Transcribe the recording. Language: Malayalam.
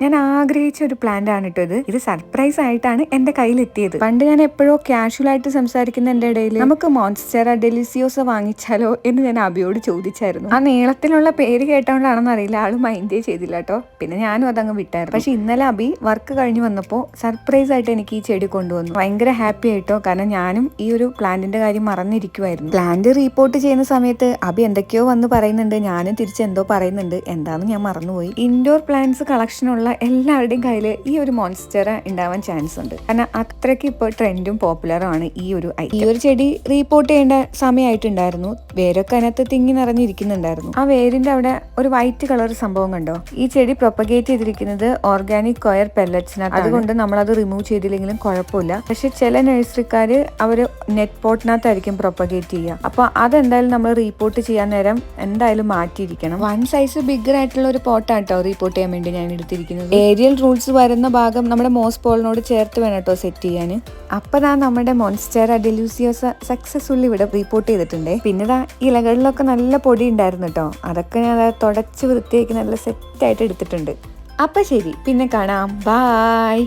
ഞാൻ ആഗ്രഹിച്ച ഒരു പ്ലാന്റ് ആണ് കേട്ടോ ഇത്. ഇത് സർപ്രൈസ് ആയിട്ടാണ് എന്റെ കയ്യിൽ എത്തിയത് പണ്ട് ഞാൻ എപ്പോഴോ കാഷ്വൽ ആയിട്ട് സംസാരിക്കുന്ന എന്റെ ഇടയിൽ നമുക്ക് മോൺസ്റ്റർ ഡെലിസിയോസ് വാങ്ങിച്ചാലോ എന്ന് ഞാൻ അബിയോട് ചോദിച്ചായിരുന്നു. ആ നീളത്തിലുള്ള പേര് കേട്ടോണ്ടാണെന്ന് അറിയില്ല. ആൾ മൈൻഡേ ചെയ്തില്ല കേട്ടോ പിന്നെ ഞാനും അതങ്ങ് വിട്ടായിരുന്നു. പക്ഷെ ഇന്നലെ അബി വർക്ക് കഴിഞ്ഞു വന്നപ്പോൾ സർപ്രൈസ് ആയിട്ട് എനിക്ക് ഈ ചെടി കൊണ്ടുവന്നു. ഭയങ്കര ഹാപ്പി ആയിട്ടോ? കാരണം ഞാനും ഈ ഒരു പ്ലാന്റിന്റെ കാര്യം മറന്നിരിക്കുമായിരുന്നു പ്ലാന്റ് റീപ്പോർട്ട് ചെയ്യുന്ന സമയത്ത് അബി എന്തൊക്കെയോ വന്ന് പറയുന്നുണ്ട്. ഞാനും തിരിച്ച് എന്തോ പറയുന്നുണ്ട്. എന്താണെന്ന് ഞാൻ മറന്നുപോയി. ഇൻഡോർ പ്ലാന്റ്സ് കളക്ഷൻ ഉള്ള എല്ലാവരുടെയും കയ്യിൽ ഈ ഒരു മോൺസ്റ്റർ ഉണ്ടാവാൻ ചാൻസ് ഉണ്ട്. കാരണം അത്രയ്ക്ക് ഇപ്പോൾ ട്രെൻഡും പോപ്പുലറും ആണ് ഈ ഒരു ഈ ഒരു ചെടി റീപ്പോർട്ട് ചെയ്യേണ്ട സമയമായിട്ടുണ്ടായിരുന്നു. വേരൊക്കെ അതിനകത്ത് തിങ്ങി നിറഞ്ഞിരിക്കുന്നുണ്ടായിരുന്നു. ആ വേരിന്റെ അവിടെ ഒരു വൈറ്റ് കളർ സംഭവം കണ്ടോ? ഈ ചെടി പ്രൊപ്പഗേറ്റ് ചെയ്തിരിക്കുന്നത് ഓർഗാനിക് കൊയർ പെല്ലറ്റ്സിനകത്ത് അതുകൊണ്ട് നമ്മൾ അത് റിമൂവ് ചെയ്തില്ലെങ്കിലും കുഴപ്പമില്ല. പക്ഷെ ചില നഴ്സറിക്കാർ അവർ നെറ്റ് പോട്ടിനകത്തായിരിക്കും പ്രൊപ്പഗേറ്റ് ചെയ്യുക. അപ്പൊ അതെന്തായാലും നമ്മൾ റീപോർട്ട് ചെയ്യാൻ നേരം എന്തായാലും മാറ്റിയിരിക്കണം. വൺ സൈസ് ബിഗർ ആയിട്ടുള്ള ഒരു പോട്ടാണ് കേട്ടോ റീപോർട്ട് ചെയ്യാൻ വേണ്ടി ഞാൻ എടുത്തിരിക്കുന്നത്. ഏരിയൽ റൂൾസ് വരുന്ന ഭാഗം നമ്മുടെ മോസ് പോളിനോട് ചേർത്ത് വേണം കേട്ടോ സെറ്റ് ചെയ്യാൻ അപ്പതാ നമ്മുടെ മോൺസ്റ്റർ അഡെലൂസിയോസ സക്സസ്ഫുള്ളി ഇവിടെ റീപോർട്ട് ചെയ്തിട്ടുണ്ട്. പിന്നെ ഇലകളിലൊക്കെ നല്ല പൊടി ഉണ്ടായിരുന്നു കേട്ടോ അതൊക്കെ ഞാൻ തുടച്ച് വൃത്തിയാക്കി നല്ല സെറ്റായിട്ട് എടുത്തിട്ടുണ്ട്. അപ്പം ശരി പിന്നെ കാണാം. ബായ്